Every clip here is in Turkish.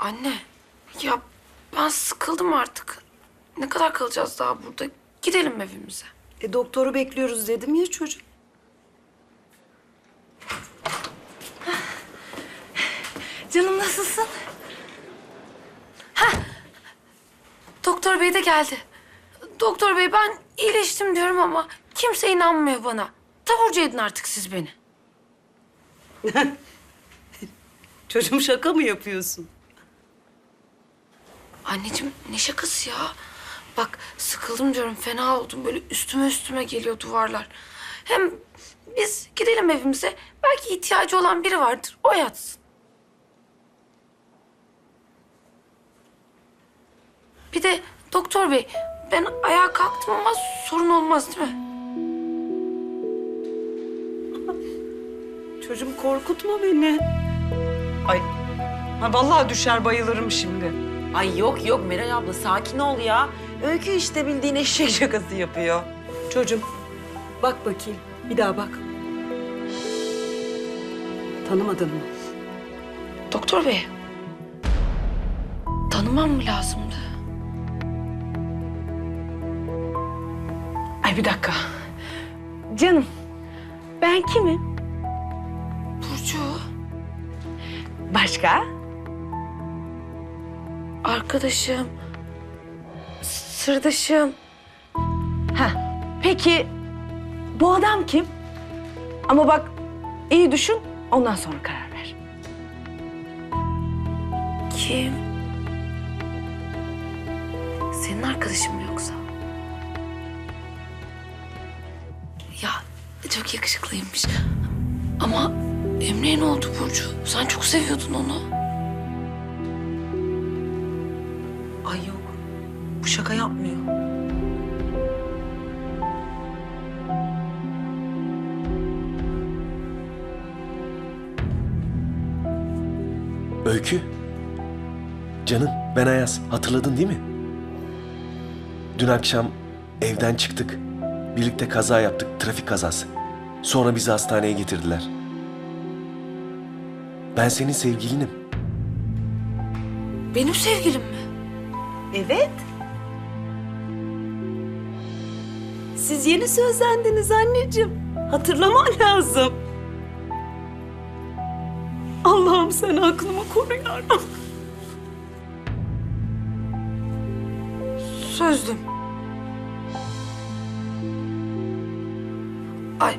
Anne, ya ben sıkıldım artık. Ne kadar kalacağız daha burada? Gidelim evimize. E doktoru bekliyoruz dedim ya çocuk. Canım nasılsın? Hah, doktor bey de geldi. Doktor bey ben iyileştim diyorum ama kimse inanmıyor bana. Taburcu edin artık siz beni. Çocuğum şaka mı yapıyorsun? Anneciğim ne şakası ya? Bak sıkıldım diyorum fena oldum böyle üstüme üstüme geliyor duvarlar. Hem biz gidelim evimize belki ihtiyacı olan biri vardır o yatsın. Bir de doktor bey ben ayağa kalktım ama sorun olmaz değil mi? Çocuğum korkutma beni. Ay, ha vallahi düşer bayılırım şimdi. Ay yok yok Meral abla sakin ol ya. Öykü işte bildiğin eşek şakası yapıyor. Çocuğum, bak bakayım. Bir daha bak. Tanımadın mı? Doktor bey tanımam mı lazımdı? Ay bir dakika. Canım ben kimim? Burcu. Başka? Arkadaşım. Sırdaşım. Ha. Peki bu adam kim? Ama bak iyi düşün ondan sonra karar ver. Kim? Senin arkadaşın mı yoksa? Ya çok yakışıklıymış. Ama Emre'ye ne oldu Burcu? Sen çok seviyordun onu. Şaka yapmıyor. Öykü. Canım ben Ayaz. Hatırladın değil mi? Dün akşam evden çıktık. Birlikte kaza yaptık. Trafik kazası. Sonra bizi hastaneye getirdiler. Ben senin sevgilinim. Benim sevgilim mi? Evet. Siz yeni sözlendiniz anneciğim. Hatırlaman lazım. Allah'ım sen aklımı koru yarabbim. Sözdüm. Ay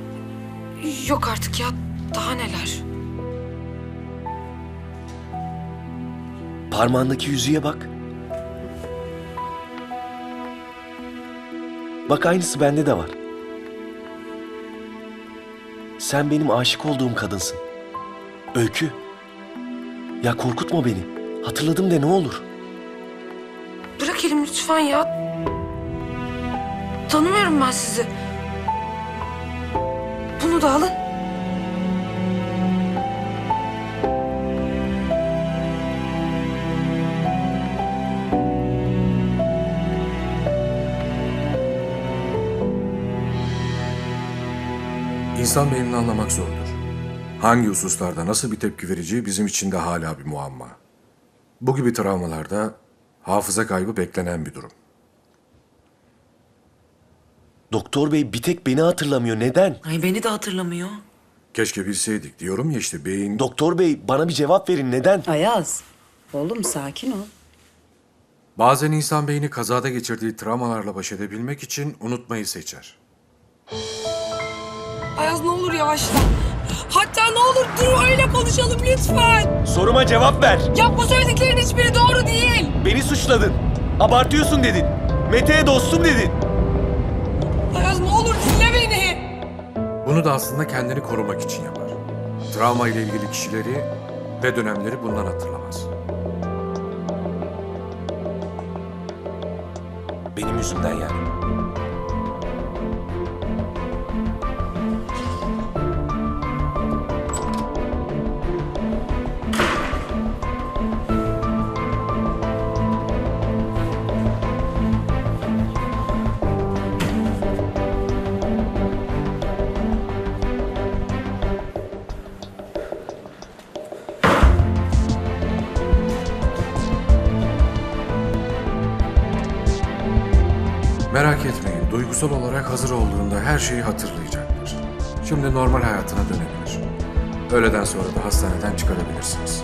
yok artık ya. Daha neler? Parmağındaki yüzüğe bak. Bak aynısı bende de var. Sen benim aşık olduğum kadınsın. Öykü. Ya korkutma beni. Hatırladım de ne olur. Bırak elimi lütfen ya. Tanımıyorum ben sizi. Bunu da alın. İnsan beynini anlamak zordur. Hangi hususlarda nasıl bir tepki vereceği bizim için de hala bir muamma. Bu gibi travmalarda hafıza kaybı beklenen bir durum. Doktor bey bir tek beni hatırlamıyor. Neden? Ay beni de hatırlamıyor. Keşke bilseydik diyorum ya işte beyin... Doktor bey bana bir cevap verin. Neden? Ayaz, oğlum sakin ol. Bazen insan beyni kazada geçirdiği travmalarla baş edebilmek için unutmayı seçer. Ayaz ne olur yavaşla. Hatta ne olur dur öyle konuşalım lütfen. Soruma cevap ver. Ya bu söylediklerin hiçbiri doğru değil. Beni suçladın. Abartıyorsun dedin. Mete'ye dostum dedin. Ayaz ne olur dinle beni. Bunu da aslında kendini korumak için yapar. Travma ile ilgili kişileri ve dönemleri bundan hatırlamaz. Benim yüzümden yani. Duygusal olarak hazır olduğunda her şeyi hatırlayacaktır. Şimdi normal hayatına dönebilir. Öğleden sonra da hastaneden çıkarabilirsiniz.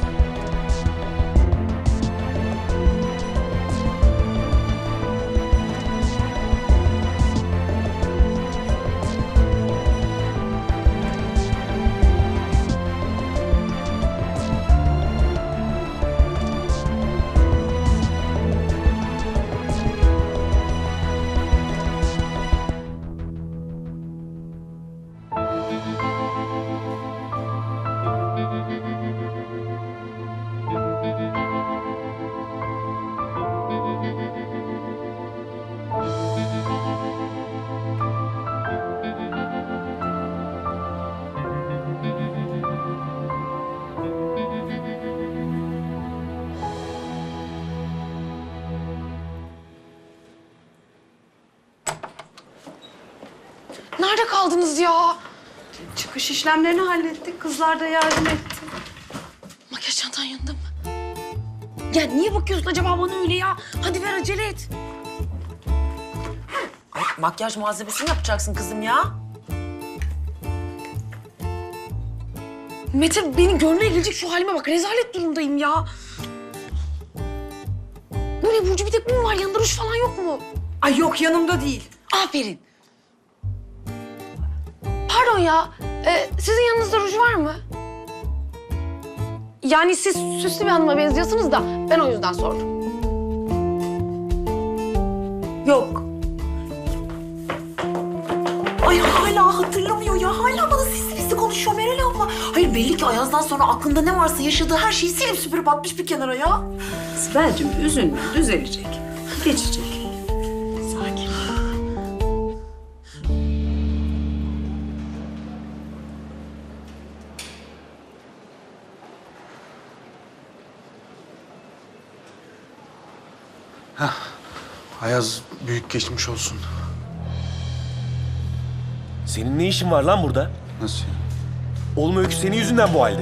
Kaldınız ya? Çıkış işlemlerini hallettik. Kızlar da yardım etti. Makyaj çantan yanında mı? Ya niye bakıyorsun acaba bana öyle ya? Hadi ver acele et. Ay, makyaj malzemesini yapacaksın kızım ya. Mete beni görmeye gelecek şu halime bak. Rezalet durumdayım ya. Bu ne Burcu bir tek bu mu var? Yanında ruj falan yok mu? Ay yok yanımda değil. Aferin. Pardon ya. e, sizin yanınızda ruj var mı? Yani siz süslü bir hanıma benziyorsunuz da ben o yüzden sordum. Yok. Ay hala hatırlamıyor ya. Hala bana sesli sesli konuşuyor Meral abla. Hayır belli ki Ayaz'dan sonra aklında ne varsa yaşadığı her şeyi silip süpürüp atmış bir kenara ya. Sibel'cim üzülme düzelecek. Geçecek. Büyük geçmiş olsun. Senin ne işin var lan burada? Nasıl yani? Oğlum Öykü senin yüzünden bu halde.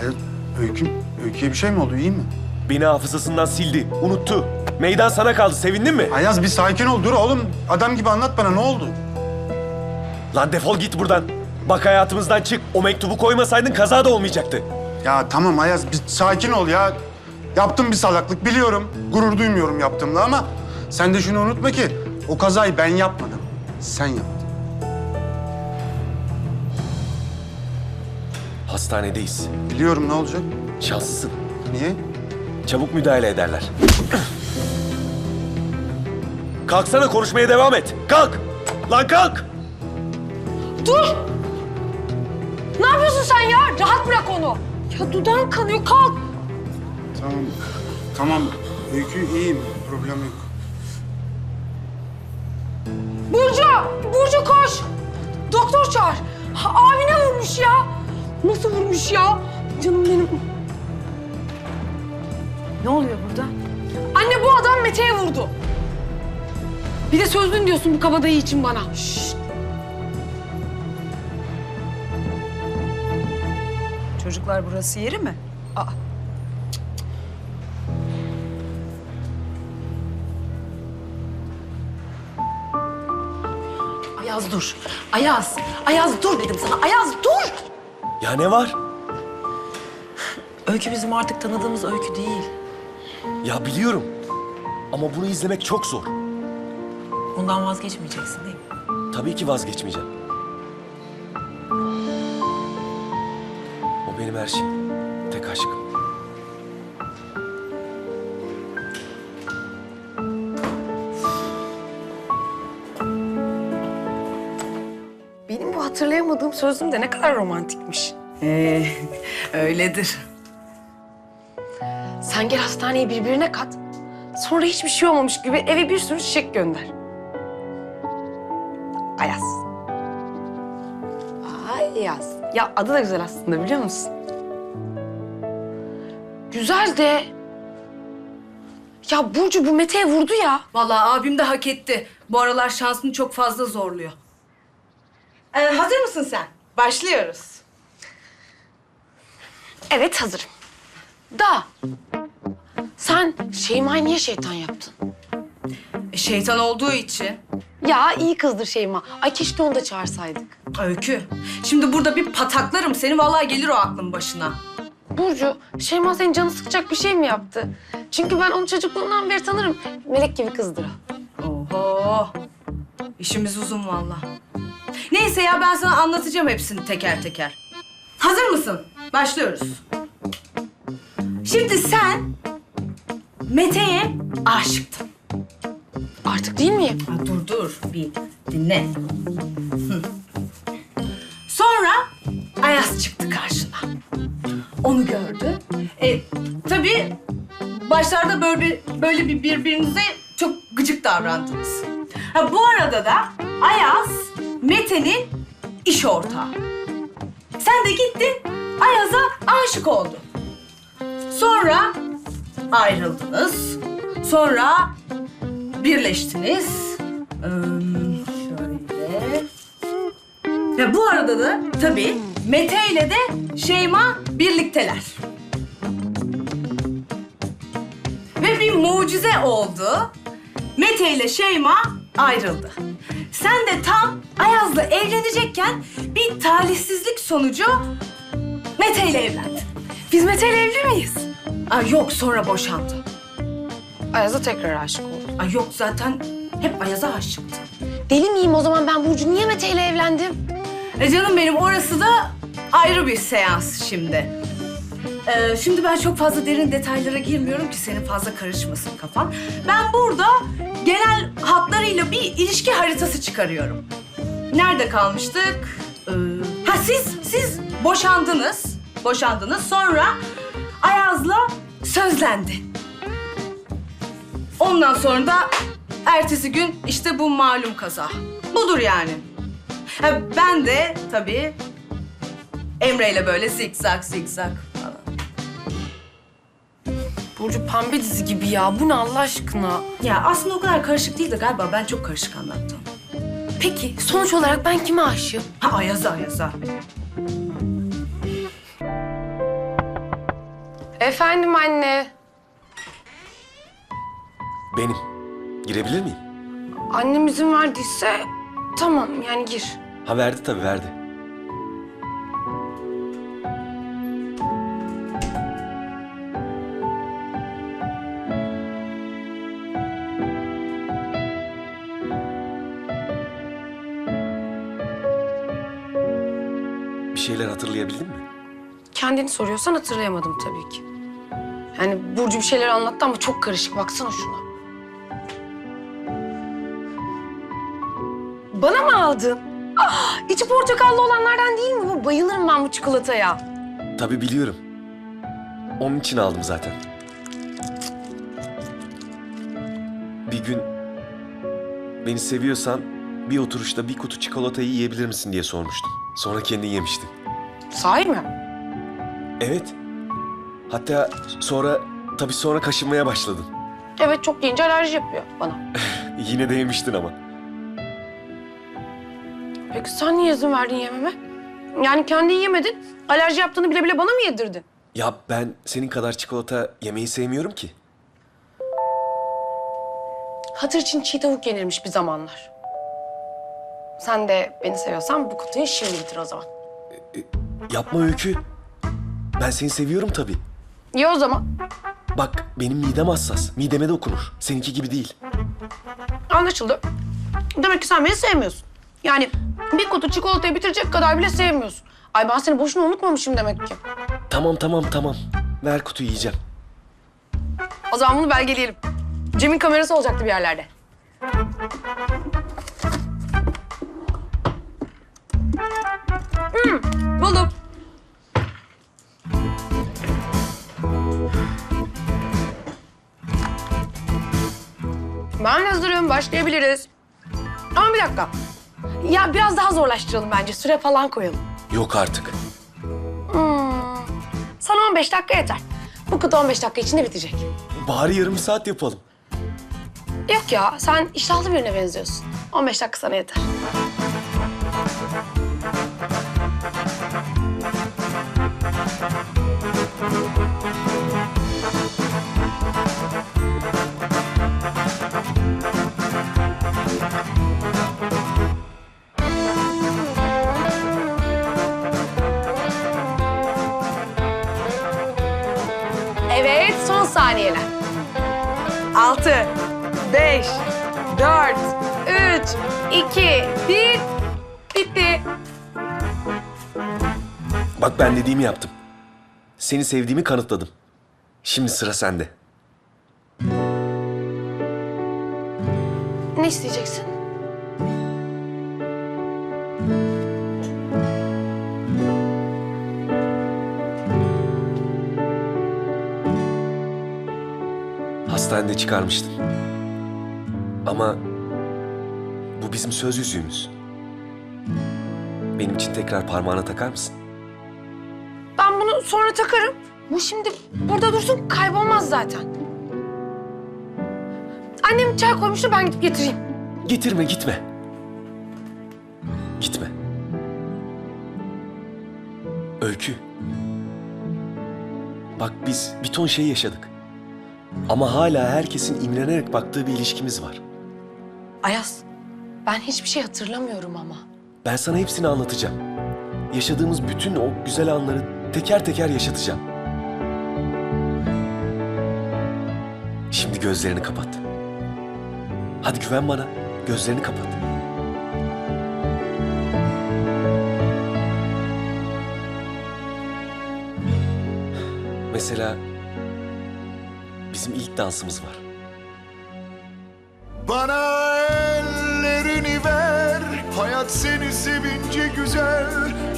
Ayaz, öyküm, öyküye bir şey mi oldu? iyi mi? Beni hafızasından sildi, unuttu. Meydan sana kaldı, sevindin mi? Ayaz bir sakin ol. Dur oğlum. Adam gibi anlat bana ne oldu? Lan defol git buradan. Bak hayatımızdan çık. O mektubu koymasaydın kaza da olmayacaktı. Ya tamam Ayaz bir sakin ol ya. Yaptım bir salaklık biliyorum. Gurur duymuyorum yaptığımla ama sen de şunu unutma ki o kazayı ben yapmadım. Sen yaptın. Hastanedeyiz. Biliyorum ne olacak? Şanslısın. Niye? Çabuk müdahale ederler. Kalksana konuşmaya devam et. Kalk. Lan kalk. Ne yapıyorsun sen ya? Rahat bırak onu. Ya dudağın kanıyor. Kalk. Tamam. Tamam. Öykü iyiyim. Problem yok. Burcu! Burcu koş! Doktor çağır. Ha, abine vurmuş ya. Nasıl vurmuş ya? Canım benim. Ne oluyor burada? Anne bu adam Mete'ye vurdu. Bir de sözlün diyorsun bu kabadayı için bana. Şşt. Çocuklar burası yeri mi? Aa. Ayaz dur. Ayaz. Ayaz dur dedim sana. Ayaz dur. Ya ne var? Öykü bizim artık tanıdığımız öykü değil. Ya biliyorum. Ama bunu izlemek çok zor. Ondan vazgeçmeyeceksin değil mi? Tabii ki vazgeçmeyeceğim. O benim her şeyim. Tek aşkım. Bu hatırlayamadığım sözlüm de ne kadar romantikmiş. Ee, öyledir. Sen gel hastaneyi birbirine kat. Sonra hiçbir şey olmamış gibi eve bir sürü çiçek gönder. Ayaz. Ayaz. Ya adı da güzel aslında biliyor musun? Güzel de... Ya Burcu bu Mete'ye vurdu ya. Vallahi abim de hak etti. Bu aralar şansını çok fazla zorluyor. Ee, hazır mısın sen? Başlıyoruz. Evet hazırım. Da sen Şeyma'yı niye şeytan yaptın? E, şeytan olduğu için. Ya iyi kızdır Şeyma. Ay keşke onu da çağırsaydık. Öykü. Şimdi burada bir pataklarım seni. Vallahi gelir o aklın başına. Burcu, Şeyma senin canı sıkacak bir şey mi yaptı? Çünkü ben onu çocukluğundan beri tanırım. Melek gibi kızdır o. Oho. İşimiz uzun vallahi. Neyse ya ben sana anlatacağım hepsini teker teker. Hazır mısın? Başlıyoruz. Şimdi sen Mete'ye aşıktın. Artık değil miyim? Ha, dur dur bir dinle. Hı. Sonra Ayaz çıktı karşına. Onu gördü. E, tabii başlarda böyle bir, böyle bir birbirinize çok gıcık davrandınız. Ha, bu arada da Ayaz Mete'nin iş ortağı. Sen de gittin Ayaz'a aşık oldun. Sonra ayrıldınız. Sonra birleştiniz. Ee, şöyle. Ve bu arada da tabii Mete ile de Şeyma birlikteler. Ve bir mucize oldu. Mete ile Şeyma ayrıldı. Sen de tam Ayaz'la evlenecekken bir talihsizlik sonucu Mete ile evlendin. Biz Mete ile evli miyiz? Aa, yok sonra boşandı. Ayaz'a tekrar aşık oldum. Ay yok zaten hep Ayaz'a aşıktı. Deli miyim o zaman ben Burcu? Niye Mete ile evlendim? E canım benim orası da ayrı bir seans şimdi. Ee, şimdi ben çok fazla derin detaylara girmiyorum ki senin fazla karışmasın kafan. Ben burada genel hatlarıyla bir ilişki haritası çıkarıyorum. Nerede kalmıştık? Ee, ha siz, siz boşandınız. Boşandınız. Sonra Ayaz'la sözlendi. Ondan sonra da ertesi gün işte bu malum kaza. Budur yani. Ha, ben de tabii Emre'yle böyle zikzak zikzak. Burcu pembe dizi gibi ya. Bu ne Allah aşkına? Ya aslında o kadar karışık değil de galiba ben çok karışık anlattım. Peki sonuç olarak ben kime aşığım? Ha Ayaz'a Ayaz'a. Efendim anne. Benim. Girebilir miyim? Annem izin verdiyse tamam yani gir. Ha verdi tabii verdi. Şeyler hatırlayabildin mi? Kendini soruyorsan hatırlayamadım tabii ki. Yani Burcu bir şeyler anlattı ama çok karışık. Baksana şuna. Bana mı aldın? Ah, içi portakallı olanlardan değil mi bu? Bayılırım ben bu çikolataya. Tabii biliyorum. Onun için aldım zaten. Bir gün beni seviyorsan bir oturuşta bir kutu çikolatayı yiyebilir misin diye sormuştum. Sonra kendin yemiştin. Sahi mi? Evet. Hatta sonra tabii sonra kaşınmaya başladın. Evet çok yiyince alerji yapıyor bana. Yine de yemiştin ama. Peki sen niye izin verdin yememe? Yani kendin yemedin. Alerji yaptığını bile bile bana mı yedirdin? Ya ben senin kadar çikolata yemeyi sevmiyorum ki. Hatır için çiğ tavuk yenirmiş bir zamanlar. Sen de beni seviyorsan bu kutuyu şimdi bitir o zaman. Yapma öykü. Ben seni seviyorum tabii. İyi o zaman. Bak benim midem hassas. Mideme dokunur. Seninki gibi değil. Anlaşıldı. Demek ki sen beni sevmiyorsun. Yani bir kutu çikolatayı bitirecek kadar bile sevmiyorsun. Ay ben seni boşuna unutmamışım demek ki. Tamam tamam tamam. Ver kutuyu yiyeceğim. O zaman bunu belgeleyelim. Cem'in kamerası olacaktı bir yerlerde. Hmm, buldum. Ben hazırım. Başlayabiliriz. Ama bir dakika. Ya biraz daha zorlaştıralım bence. Süre falan koyalım. Yok artık. Hmm. Sana 15 dakika yeter. Bu kutu 15 dakika içinde bitecek. Bari yarım saat yapalım. Yok ya, sen iştahlı birine benziyorsun. 15 dakika sana yeter. Bir, bitti. Bak ben dediğimi yaptım. Seni sevdiğimi kanıtladım. Şimdi sıra sende. Ne isteyeceksin? Hastanede çıkarmıştım. Ama bizim söz yüzüğümüz. Benim için tekrar parmağına takar mısın? Ben bunu sonra takarım. Bu şimdi burada dursun kaybolmaz zaten. Annem çay koymuştu ben gidip getireyim. Getirme gitme. Gitme. Öykü. Bak biz bir ton şey yaşadık. Ama hala herkesin imrenerek baktığı bir ilişkimiz var. Ayaz ben hiçbir şey hatırlamıyorum ama. Ben sana hepsini anlatacağım. Yaşadığımız bütün o güzel anları teker teker yaşatacağım. Şimdi gözlerini kapat. Hadi güven bana. Gözlerini kapat. Mesela bizim ilk dansımız var. Bana Hayat seni sevince güzel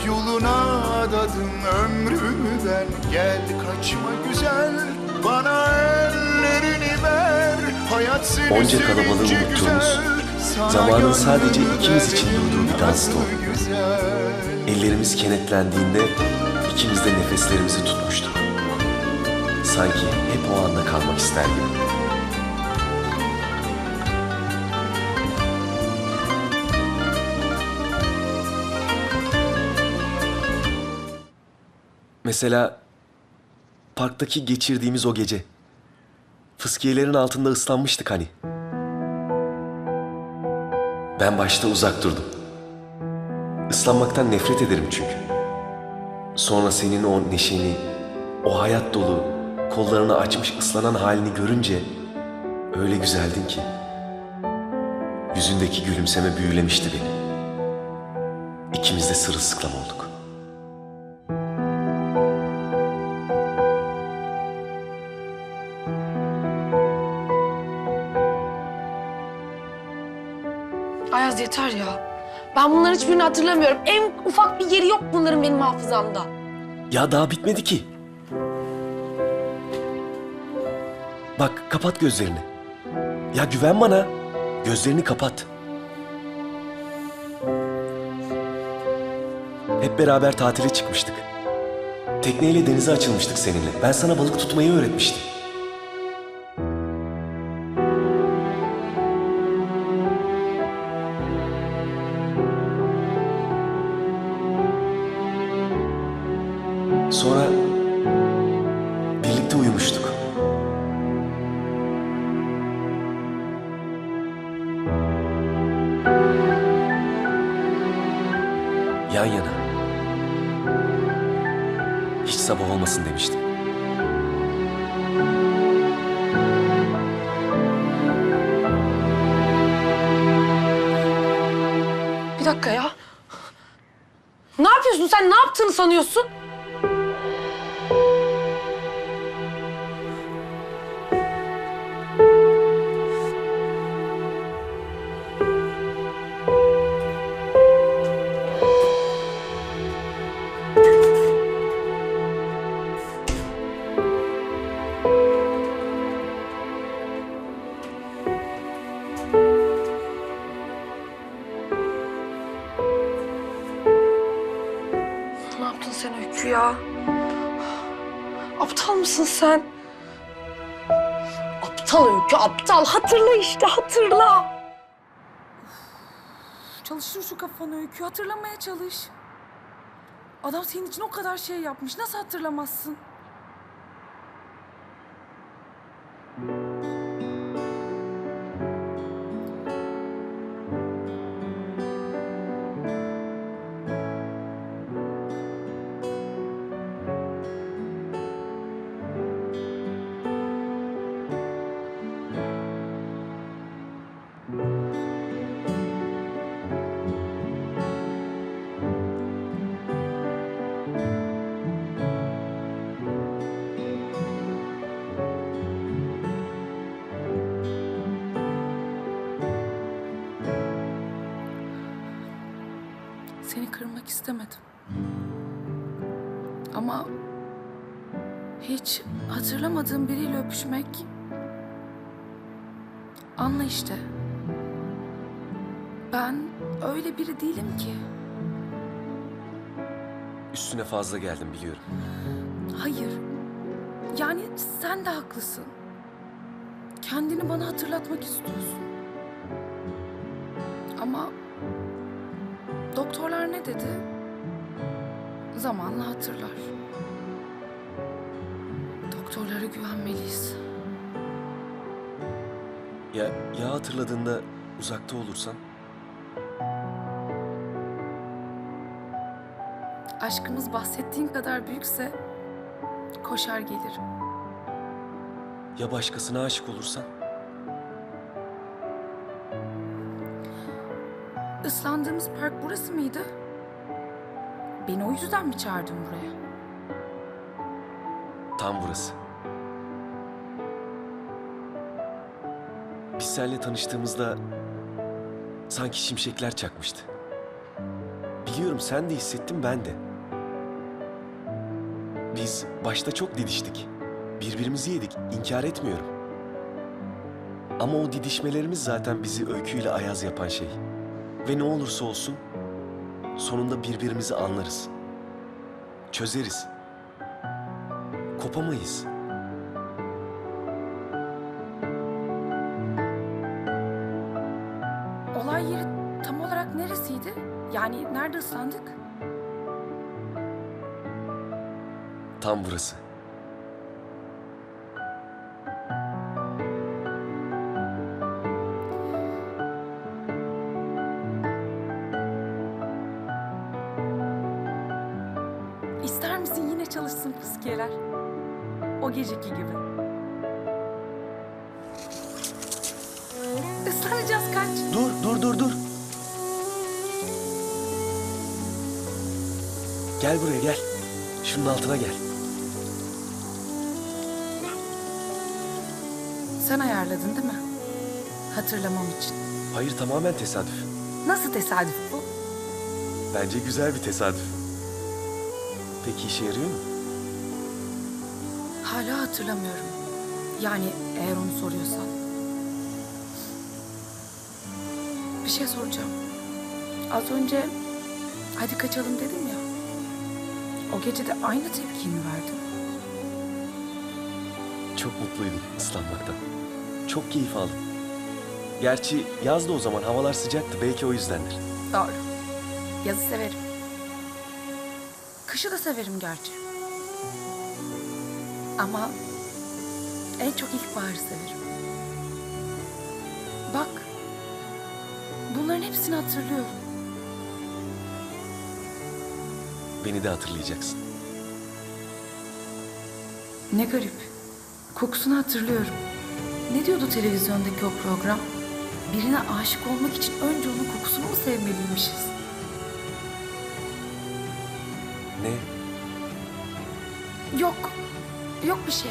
Yoluna adadım ömrümü ben Gel kaçma güzel Bana ellerini ver Hayat seni Onca kalabalığı unuttuğumuz, zamanın sadece ikimiz için durduğu bir güzel. Ellerimiz kenetlendiğinde ikimiz de nefeslerimizi tutmuştuk. Sanki hep o anda kalmak ister gibi. Mesela parktaki geçirdiğimiz o gece. Fıskiyelerin altında ıslanmıştık hani. Ben başta uzak durdum. Islanmaktan nefret ederim çünkü. Sonra senin o neşeni, o hayat dolu, kollarını açmış ıslanan halini görünce öyle güzeldin ki. Yüzündeki gülümseme büyülemişti beni. İkimiz de sırılsıklam olduk. Yeter ya. Ben bunların hiçbirini hatırlamıyorum. En ufak bir yeri yok bunların benim hafızamda. Ya daha bitmedi ki. Bak kapat gözlerini. Ya güven bana. Gözlerini kapat. Hep beraber tatile çıkmıştık. Tekneyle denize açılmıştık seninle. Ben sana balık tutmayı öğretmiştim. Sen? Aptal Öykü, aptal. Hatırla işte, hatırla. Çalıştır şu kafanı öykü. Hatırlamaya çalış. Adam senin için o kadar şey yapmış. Nasıl hatırlamazsın? Kırmak istemedim. Ama hiç hatırlamadığım biriyle öpüşmek anla işte. Ben öyle biri değilim ki. Üstüne fazla geldim biliyorum. Hayır. Yani sen de haklısın. Kendini bana hatırlatmak istiyorsun. Doktorlar ne dedi? Zamanla hatırlar. Doktorlara güvenmeliyiz. Ya, ya hatırladığında uzakta olursan? Aşkımız bahsettiğin kadar büyükse koşar gelirim. Ya başkasına aşık olursan? Islandığımız park burası mıydı? Beni o yüzden mi çağırdın buraya? Tam burası. Biz seninle tanıştığımızda sanki şimşekler çakmıştı. Biliyorum sen de hissettin ben de. Biz başta çok didiştik. Birbirimizi yedik, inkar etmiyorum. Ama o didişmelerimiz zaten bizi öyküyle ayaz yapan şey. Ve ne olursa olsun sonunda birbirimizi anlarız. Çözeriz. Kopamayız. Olay yeri tam olarak neresiydi? Yani nerede ıslandık? Tam burası. Gel buraya gel. Şunun altına gel. Sen ayarladın değil mi? Hatırlamam için. Hayır tamamen tesadüf. Nasıl tesadüf bu? Bence güzel bir tesadüf. Peki işe yarıyor mu? Hala hatırlamıyorum. Yani eğer onu soruyorsan. Bir şey soracağım. Az önce hadi kaçalım dedim ya. O gece de aynı tepkiyi mi verdin? Çok mutluydum ıslanmaktan. Çok keyif aldım. Gerçi yazdı o zaman havalar sıcaktı belki o yüzdendir. Doğru. Yazı severim. Kışı da severim gerçi. Ama en çok ilkbaharı severim. Bak. Bunların hepsini hatırlıyorum. Beni de hatırlayacaksın. Ne garip. Kokusunu hatırlıyorum. Ne diyordu televizyondaki o program? Birine aşık olmak için önce onun kokusunu mu sevmeliymişiz? Ne? Yok. Yok bir şey.